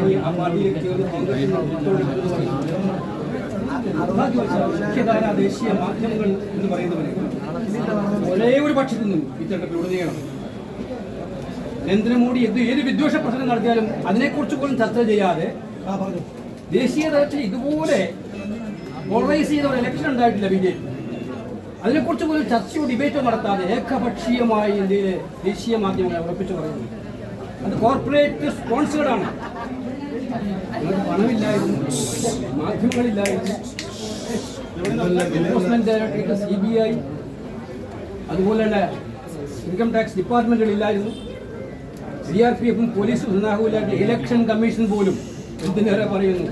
ഇറങ്ങി ആ മാധ്യമങ്ങൾ എന്ന് നരേന്ദ്രമോദി എന്ത് ഏത് വിദ്വേഷ പ്രസംഗം നടത്തിയാലും അതിനെക്കുറിച്ച് പോലും ചർച്ച ചെയ്യാതെ ദേശീയ തലത്തിൽ ഇതുപോലെ പോളറൈസ് ചെയ്ത ഒരു ഇലക്ഷൻ ഉണ്ടായിട്ടില്ല ബി ജെ പി. അതിനെക്കുറിച്ച് പോലും ചർച്ചയോ ഡിബേറ്റോ നടത്താതെ ഏകപക്ഷീയമായി ഇന്ത്യയിലെ ദേശീയ മാധ്യമങ്ങളെ ഉറപ്പിച്ചു പറയുന്നു. അത് കോർപ്പറേറ്റ് നിങ്ങൾക്ക് പണമില്ലായിരുന്നു മാധ്യമങ്ങളില്ലായിരുന്നു സി ബി ഐ അതുപോലെ തന്നെ ഇൻകം ടാക്സ് ഡിപ്പാർട്ട്മെന്റുകളില്ലായിരുന്നു സി ആർ പി എഫും പോലീസും നിർണാഹവുമില്ലാത്ത ഇലക്ഷൻ കമ്മീഷൻ പോലും എന്തിനേറെ പറയുന്നു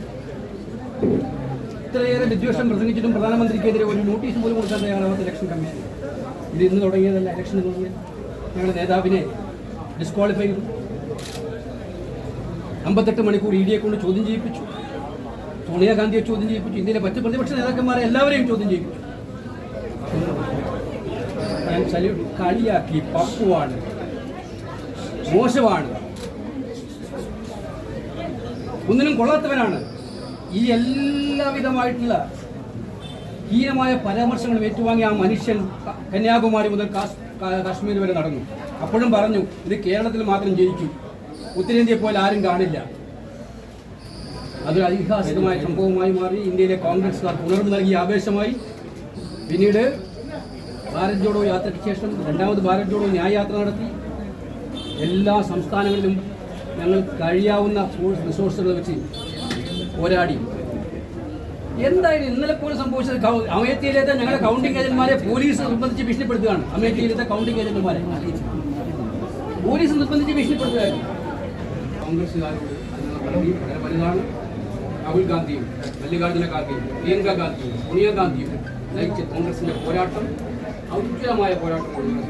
ഇത്രയേറെ വിദ്വേഷം പ്രസംഗിച്ചിട്ടും പ്രധാനമന്ത്രിക്കെതിരെ ഒരു നോട്ടീസ് പോലും കൊടുക്കാൻ തയ്യാറാവാത്ത ഇലക്ഷൻ കമ്മീഷൻ ഇത് ഇന്ന് തുടങ്ങിയതല്ല ഇലക്ഷൻ തുടങ്ങിയത് ഞങ്ങളുടെ നേതാവിനെ ഡിസ്ക്വാളിഫൈ ചെയ്തു. അമ്പത്തെട്ട് മണിക്കൂർ ഇ ഡിയെ കൊണ്ട് ചോദ്യം ചെയ്യിപ്പിച്ചു. സോണിയാഗാന്ധിയെ ചോദ്യം ചെയ്യിപ്പിച്ചു. ഇന്ത്യയിലെ മറ്റ് പ്രതിപക്ഷ നേതാക്കന്മാരെ എല്ലാവരെയും ചോദ്യം ചെയ്യിപ്പിച്ചു. ഞാൻ സല്യൂട്ട് കളിയാക്കി പപ്പുവാണ് മോശമാണ്. ഒന്നിനും കൊള്ളാത്തവനാണ്. ഈ എല്ലാവിധമായിട്ടുള്ള ഹീനമായ പരാമർശങ്ങളും ഏറ്റുവാങ്ങിയ ആ മനുഷ്യൻ കന്യാകുമാരി മുതൽ കാശ്മീർ വരെ നടന്നു. അപ്പോഴും പറഞ്ഞു ഇത് കേരളത്തിൽ മാത്രം ജയിക്കും ഉത്തരേന്ത്യയെ പോലെ ആരും കാണില്ല. അതൊരു ഐതിഹാസികമായ സംഭവമായി മാറി ഇന്ത്യയിലെ കോൺഗ്രസ്സുകാർ പുണർന്നു നൽകിയ ആവേശമായി. പിന്നീട് ഭാരത് ജോഡോ യാത്രയ്ക്ക് ശേഷം രണ്ടാമത് ഭാരത് ജോഡോ ന്യായയാത്ര നടത്തി. എല്ലാ സംസ്ഥാനങ്ങളിലും ഞങ്ങൾ കഴിയാവുന്ന സോഴ്സ് റിസോഴ്സുകൾ വെച്ച് പോരാടി. എന്തായാലും ഇന്നലെ പോലും സംഭവിച്ചത് അമേത്തിയിലേത്തെ ഞങ്ങളുടെ കൗണ്ടിംഗ് ഏജന്റുമാരെ പോലീസ് നിർബന്ധിച്ച് ഭീഷണിപ്പെടുത്തുകയാണ്. അമേത്തിയിലത്തെ കൗണ്ടിംഗ് ഏജന്റുമാരെ പോലീസ് നിർബന്ധിച്ച് ഭീഷണിപ്പെടുത്തുകയായിരുന്നു. കോൺഗ്രസ്സുകാരോട് അതിനുള്ള മറുപടി വളരെ വലുതാണ്. രാഹുൽ ഗാന്ധിയും മല്ലികാർജുന ഖാർഗെയും പ്രിയങ്ക ഗാന്ധിയും സോണിയ ഗാന്ധിയും നയിച്ച കോൺഗ്രസിന്റെ പോരാട്ടം ഔജ്വലമായ പോരാട്ടമാണ്.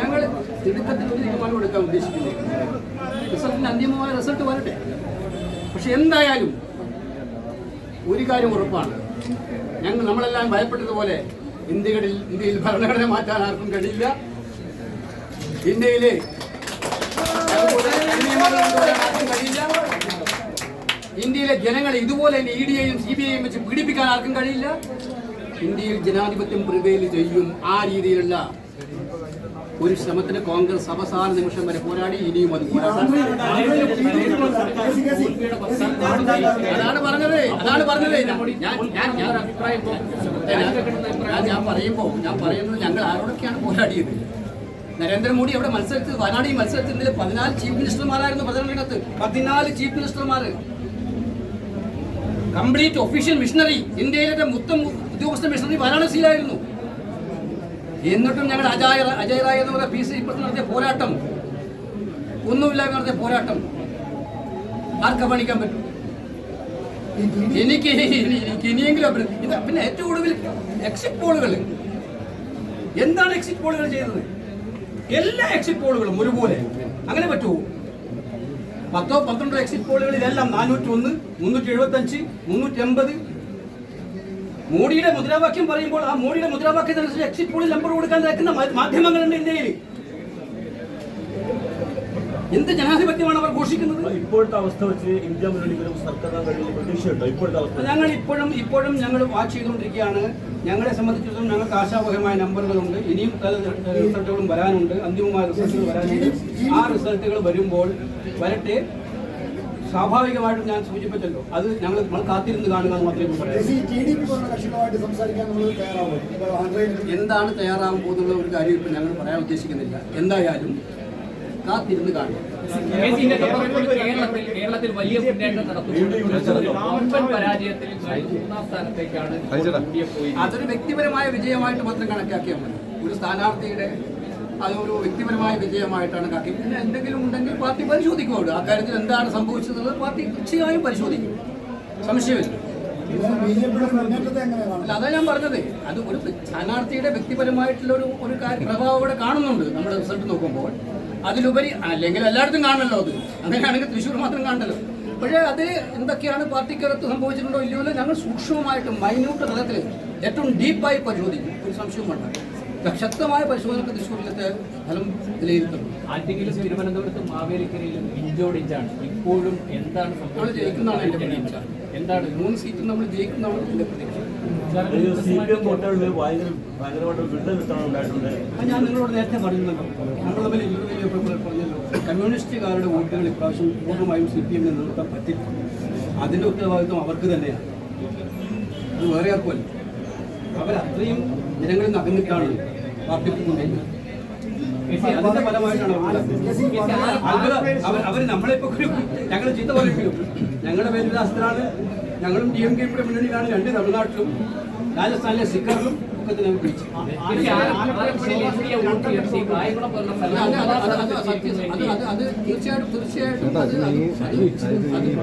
ഞങ്ങൾ തിടുക്കത്തിൽ ഒരു തീരുമാനം എടുക്കാൻ ഉദ്ദേശിക്കുന്നു റിസൾട്ടിന് അന്തിമമായ റിസൾട്ട് വരട്ടെ. പക്ഷെ എന്തായാലും ഒരു കാര്യം ഉറപ്പാണ്. ഞങ്ങൾ നമ്മളെല്ലാം ഭയപ്പെട്ടതുപോലെ ഇന്ത്യകളിൽ ഇന്ത്യയിൽ ഭരണഘടന മാറ്റാൻ ആർക്കും കഴിയില്ല. ഇന്ത്യയിലെ ഇന്ത്യയിലെ ജനങ്ങളെ ഇതുപോലെ തന്നെ ഇ ഡി ഐയും സി ബി ഐയും വെച്ച് പീഡിപ്പിക്കാൻ ആർക്കും കഴിയില്ല. ഇന്ത്യയിൽ ജനാധിപത്യം പ്രിവെയിൽ ചെയ്യും ആ രീതിയിലുള്ള ഒരു ശ്രമത്തിന് കോൺഗ്രസ് അവസാന നിമിഷം വരെ പോരാടി ഇനിയും അത് അതാണ് പറഞ്ഞത്. അതാണ് പറഞ്ഞത്. ഞാൻ ഞാൻ ഞാൻ അഭിപ്രായം ഞാൻ ഞാൻ പറയുമ്പോൾ ഞാൻ പറയുന്നത് ഞങ്ങൾ ആരോടൊക്കെയാണ് പോരാടിയത്? നരേന്ദ്രമോദി അവിടെ മത്സരത്തിൽ വയനാട് ഈ മത്സരത്തിൽ ഇന്നലെ പതിനാല് ചീഫ് മിനിസ്റ്റർമാരായിരുന്നു പ്രധാനമന്ത്രിക്കകത്ത് പതിനാല് ചീഫ് മിനിസ്റ്റർമാർ കംപ്ലീറ്റ് ഒഫീഷ്യൽ മിഷണറി. ഇന്ത്യയിലെ മൊത്തം ഉദ്യോഗസ്ഥ മിഷണറി വാരാണസിയിലായിരുന്നു. എന്നിട്ടും ഞങ്ങൾ അജായ അജയ് റായ് എന്ന് പറയുന്ന പി സി ഇപ്പുറത്ത് നടത്തിയ പോരാട്ടം ഒന്നുമില്ലാതെ നടത്തിയ പോരാട്ടം ആർക്ക് പണിക്കാൻ പറ്റും? എനിക്ക് എനിക്ക് ഇനിയെങ്കിലും ഇത് പിന്നെ ഏറ്റവും കൂടുതൽ എക്സിറ്റ് പോളുകൾ എന്താണ് എക്സിറ്റ് പോളുകൾ ചെയ്തത് എല്ലാ എക്സിറ്റ് പോളുകളും ഒരുപോലെ അങ്ങനെ പറ്റുമോ? പത്തോ പന്ത്രണ്ടോ എക്സിറ്റ് പോളുകളിലെല്ലാം നാനൂറ്റി ഒന്ന് മുന്നൂറ്റി എഴുപത്തി അഞ്ച് മുന്നൂറ്റി എൺപത് മോഡിയുടെ മുദ്രാവാക്യം പറയുമ്പോൾ ആ മോഡിയുടെ മുദ്രാവാക്യത്തിനനുസരിച്ച് എക്സിറ്റ് പോളിൽ നമ്പർ കൊടുക്കാൻ നിൽക്കുന്ന മാധ്യമങ്ങൾ മാധ്യമങ്ങളുണ്ട് ഇന്ത്യയിൽ. എന്ത് ജനാധിപത്യമാണ് അവർ ഘോഷിക്കുന്നത്? ഇപ്പോഴത്തെ അവസ്ഥ വെച്ച് ഇന്ത്യ സർക്കാർ പ്രതീക്ഷയുണ്ടോ? ഞങ്ങൾ ഇപ്പോഴും ഇപ്പോഴും ഞങ്ങൾ വാച്ച് ചെയ്തുകൊണ്ടിരിക്കുകയാണ്. ഞങ്ങളെ സംബന്ധിച്ചിടത്തോളം ഞങ്ങൾക്ക് ആശാവഹമായ നമ്പറുകളുണ്ട് ഇനിയും പല റിസൾട്ടുകളും വരാനുണ്ട്. അന്തിമമായ റിസൾട്ടുകൾ വരാനുണ്ട്. ആ റിസൾട്ടുകൾ വരുമ്പോൾ വരട്ടെ. സ്വാഭാവികമായിട്ടും ഞാൻ സൂചിപ്പിച്ചല്ലോ. അത് ഞങ്ങൾ നമ്മൾ കാത്തിരുന്ന് കാണുക എന്ന് മാത്രമേ പറയാം എന്താണ് തയ്യാറാകാൻ പോകുന്നുള്ള ഒരു കാര്യം ഇപ്പം ഞങ്ങൾ പറയാൻ ഉദ്ദേശിക്കുന്നില്ല. എന്തായാലും കാത്തിരുന്ന് കാണുക. കേരളത്തിൽ കേരളത്തിൽ വലിയ മുന്നേറ്റം നടത്തുന്നു. വമ്പൻ പരാജയത്തിൽ മൂന്നാം സ്ഥാനത്തേക്കാണ് യു ഡി പോയി അതൊരു വ്യക്തിപരമായ വിജയമായിട്ട് മാത്രം കണക്കാക്കിയാൽ മതി. ഒരു സ്ഥാനാർത്ഥിയുടെ അതൊരു വ്യക്തിപരമായ വിജയമായിട്ടാണ് കാട്ടി. പിന്നെ എന്തെങ്കിലും ഉണ്ടെങ്കിൽ പാർട്ടി ആ കാര്യത്തിൽ എന്താണ് സംഭവിച്ചതെന്നുള്ളത് പാർട്ടി തീർച്ചയായും പരിശോധിക്കും. സംശയമില്ല. അല്ല അതാ ഞാൻ പറഞ്ഞത്. അത് ഒരു സ്ഥാനാർത്ഥിയുടെ വ്യക്തിപരമായിട്ടുള്ള ഒരു ഒരു കാര്യം പ്രഭാവം അവിടെ കാണുന്നുണ്ട് നമ്മൾ റിസൾട്ട് നോക്കുമ്പോൾ. അതിലുപരി അല്ലെങ്കിൽ എല്ലായിടത്തും കാണണല്ലോ അത്. അങ്ങനെയാണെങ്കിൽ തൃശ്ശൂർ മാത്രം കാണണല്ലോ. പക്ഷേ അത് എന്തൊക്കെയാണ് പാർട്ടിക്കകത്ത് സംഭവിച്ചിട്ടുണ്ടോ ഇല്ലയോ ഞങ്ങൾ സൂക്ഷ്മമായിട്ട് മൈന്യൂട്ട് തലത്തിൽ ഏറ്റവും ഡീപ്പായി പരിശോധിക്കും. ഒരു സംശയവും വേണ്ട ശക്തമായ പരിശോധനക്ക് തൃശ്ശൂരിലത്തെ ഫലം വിലയിരുത്തുന്നു. ആറ്റിങ്ങിലും തിരുവനന്തപുരത്തും മാവേലിക്കരയിലും ഇഞ്ചോടിഞ്ചാണ് ഇപ്പോഴും എന്താണ് നമ്മൾ ജയിക്കുന്നതാണ് എന്റെ പ്രതീക്ഷ. എന്താണ്? മൂന്ന് സീറ്റും നമ്മൾ ജയിക്കുന്നതാണ് എന്റെ പ്രതീക്ഷ. ഞാൻ നിങ്ങളോട് നേരത്തെ പറഞ്ഞല്ലോ. നമ്മൾ തമ്മിൽ ഇന്റർവ്യൂ പറഞ്ഞല്ലോ. കമ്മ്യൂണിസ്റ്റുകാരുടെ വോട്ടുകൾ ഇപ്രാവശ്യം പൂർണമായും സി പി എമ്മിനെ നിർത്താൻ പറ്റില്ല അതിന്റെ ഉത്തരവാദിത്വം അവർക്ക് തന്നെയാണ്. അത് വേറെ ആർക്കുമല്ല അവരത്രയും ജനങ്ങളിൽ നിന്ന് അകന്നിട്ടാണ് കൊണ്ടുവരുന്നത് അതിന്റെ ഫലമായിട്ടാണ് അവർ അവർ നമ്മളിപ്പോ ഞങ്ങൾ ചീത്ത പറയുകയും ഞങ്ങളുടെ പേരിൽ അസ്ത്രാണ് ഞങ്ങളും ഡി എം കെയുടെ മുന്നണിയിലാണ് രണ്ട് തമിഴ്നാട്ടിലും. രാജസ്ഥാനിലെ സിക്കറിലും ഒക്കെ തന്നെ പിടിച്ചു. അത് തീർച്ചയായിട്ടും തീർച്ചയായിട്ടും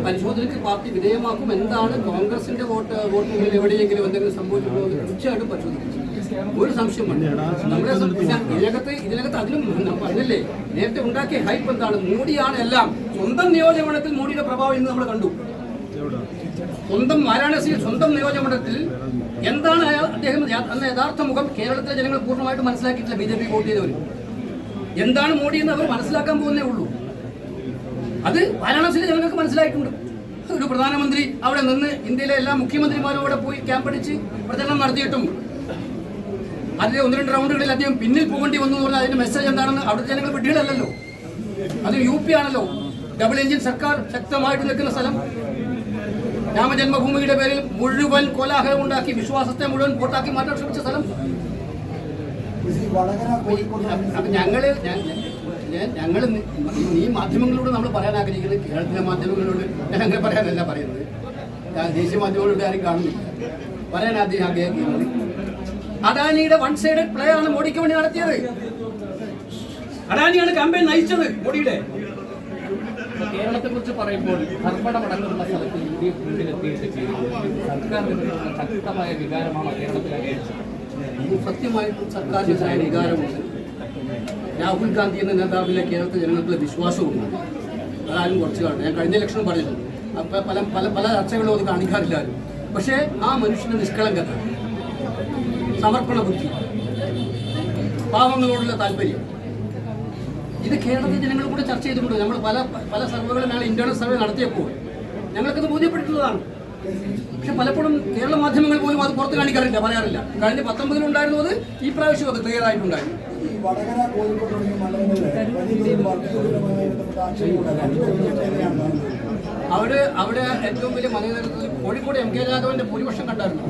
പരിശോധനയ്ക്ക് പാർട്ടി വിധേയമാക്കും. എന്താണ് കോൺഗ്രസിന്റെ വോട്ട് വോട്ടുകളിൽ എവിടെയെങ്കിലും എന്തെങ്കിലും സംഭവിച്ചിട്ടുണ്ടോ എന്ന് തീർച്ചയായിട്ടും പരിശോധിക്കും. ഒരു സംശയമുണ്ട് നമ്മുടെ ഇതിനകത്ത് ഇതിനകത്ത് അതിലും പറഞ്ഞില്ലേ? നേരത്തെ ഉണ്ടാക്കിയ ഹൈപ്പ് എന്താണ്? മോഡിയാണ് എല്ലാം. സ്വന്തം നിയോജകമണ്ഡലത്തിൽ മോഡിയുടെ പ്രഭാവം ഇന്ന് നമ്മൾ കണ്ടു. സ്വന്തം വാരാണസിയിൽ സ്വന്തം നിയോജകമണ്ഡലത്തിൽ എന്താണ് അദ്ദേഹം അന്ന് യഥാർത്ഥ മുഖം കേരളത്തിലെ ജനങ്ങൾ പൂർണമായിട്ട് മനസ്സിലാക്കിയിട്ടില്ല. ബി ജെ പി വോട്ട് ചെയ്തവർ എന്താണ് മോഡി എന്ന് അവർ മനസ്സിലാക്കാൻ പോകുന്നേ ഉള്ളൂ. അത് വാരാണസിയിലെ ജനങ്ങൾക്ക് മനസ്സിലായിട്ടുണ്ട്. ഒരു പ്രധാനമന്ത്രി അവിടെ നിന്ന് ഇന്ത്യയിലെ എല്ലാ മുഖ്യമന്ത്രിമാരും അവിടെ പോയി ക്യാമ്പടിച്ച് പ്രചരണം നടത്തിയിട്ടും അതിലെ ഒന്ന് രണ്ട് റൗണ്ടുകളിൽ അദ്ദേഹം പിന്നിൽ പോകേണ്ടി വന്നു പറഞ്ഞാൽ അതിന്റെ മെസ്സേജ് എന്താണെന്ന് അവിടുത്തെ ജനങ്ങൾ വിഡ്ഢികളല്ലല്ലോ അത് യു പി ആണല്ലോ. ഡബിൾ എഞ്ചിൻ സർക്കാർ ശക്തമായിട്ട് നിൽക്കുന്ന സ്ഥലം. രാമജന്മഭൂമിയുടെ പേരിൽ മുഴുവൻ കോലാഹലം ഉണ്ടാക്കി വിശ്വാസത്തെ മുഴുവൻ വോട്ടാക്കി മാറ്റാൻ ശ്രമിച്ച സ്ഥലം? അപ്പൊ ഞങ്ങൾ ഞങ്ങൾ ഈ മാധ്യമങ്ങളോട് നമ്മൾ പറയാൻ ആഗ്രഹിക്കുന്നത് കേരളത്തിലെ മാധ്യമങ്ങളോട് ഞാൻ അങ്ങനെ പറയാനല്ല പറയുന്നത്. ദേശീയ മാധ്യമങ്ങളോട് ആരും കാണുന്നില്ല. പറയാൻ ആദ്യം ആഗ്രഹിക്കുന്നത് അദാനിയുടെ വൺ സൈഡഡ് പ്ലേ ആണ് മോഡിക്ക് വേണ്ടി നടത്തിയത്. അദാനിയാണ് കമ്പനി നയിച്ചത് മോഡിയുടെ. കേരളത്തെ കുറിച്ച് പറയുമ്പോൾ ധർമ്മടമടങ്ങുന്ന സ്ഥലത്ത് യു ഡി എഫ് മുന്നിലെത്തിയിട്ട് സർക്കാരിന് ശക്തമായ വികാരമാണ് കേരളത്തിൽ സത്യമായിട്ടും സർക്കാരിന് വികാരമുണ്ട്. രാഹുൽ ഗാന്ധി എന്ന നേതാവിലെ കേരളത്തിലെ ജനങ്ങൾക്കുള്ള വിശ്വാസവുമുണ്ട് അതാരും കുറച്ച് കാണും. ഞാൻ കഴിഞ്ഞ ലക്ഷണം പറഞ്ഞിട്ടുണ്ട്. അപ്പം പല പല പല ചർച്ചകളും അത് കാണിക്കാറില്ലാരും. പക്ഷേ ആ മനുഷ്യന്റെ നിഷ്കളങ്കത സമർപ്പണ ബുദ്ധി പാവങ്ങളോടുള്ള താല്പര്യം ഇത് കേരളത്തിലെ ജനങ്ങൾ കൂടെ ചർച്ച ചെയ്തിട്ടുണ്ട് നമ്മൾ പല പല സർവേകളും ഞങ്ങൾ ഇന്റേണൽ സർവേ നടത്തിയപ്പോൾ ഞങ്ങൾക്കത് ബോധ്യപ്പെട്ടിട്ടുള്ളതാണ്. പക്ഷെ പലപ്പോഴും കേരള മാധ്യമങ്ങൾ പോലും അത് പുറത്ത് കാണിക്കാറില്ല പറയാറില്ല. കഴിഞ്ഞ പത്തൊമ്പതിലുണ്ടായിരുന്നു അത് ഈ പ്രാവശ്യം അത് ക്ലിയർ ആയിട്ടുണ്ടായിരുന്നു അവിടെ അവിടെ ഏറ്റവും വലിയ മതേതരത്തിൽ കോഴിക്കോട് എം കെ രാഘവന്റെ ഭൂരിപക്ഷം കണ്ടായിരുന്നു.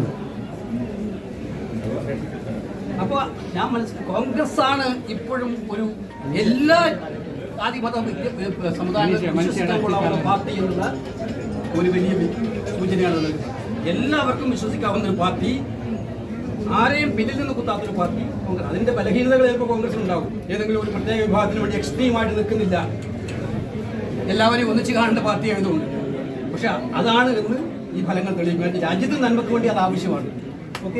അപ്പൊ ഞാൻ മനസ്സിലാക്കി കോൺഗ്രസ് ആണ് ഇപ്പോഴും ഒരു എല്ലാ ആദിമത വിദ്യ- സമുദായ വിശ്വസിക്കാനുള്ള ഒരു പാർട്ടി എന്നുള്ള ഒരു വലിയ സൂചനയാണുള്ളത്. എല്ലാവർക്കും വിശ്വസിക്കാവുന്ന ഒരു പാർട്ടി ആരെയും പിന്നിൽ നിന്ന് കുത്താത്തൊരു പാർട്ടി കോൺഗ്രസ്. അതിന്റെ ബലഹീനതകൾ ചിലപ്പോൾ കോൺഗ്രസ് ഉണ്ടാവും ഏതെങ്കിലും ഒരു പ്രത്യേക വിഭാഗത്തിന് വേണ്ടി എക്സ്ട്രീമായിട്ട് നിൽക്കുന്നില്ല. എല്ലാവരെയും ഒന്നിച്ച് കാണേണ്ട പാർട്ടി ആയതുകൊണ്ട്. പക്ഷെ അതാണ് എന്ന് ഈ ഫലങ്ങൾ തെളിയിക്കുന്നത്. രാജ്യത്തിന് നന്മക്ക് വേണ്ടി അത് ആവശ്യമാണ്. ഓക്കെ?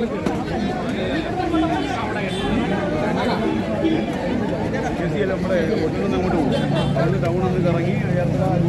എസ് സി എല്ലാം നമ്മുടെ ഒട്ടിൽ നിന്ന് അങ്ങോട്ട് പോകും അതിന് ടൗൺ ഒന്ന് കറങ്ങി ഏർപ്പെടാൻ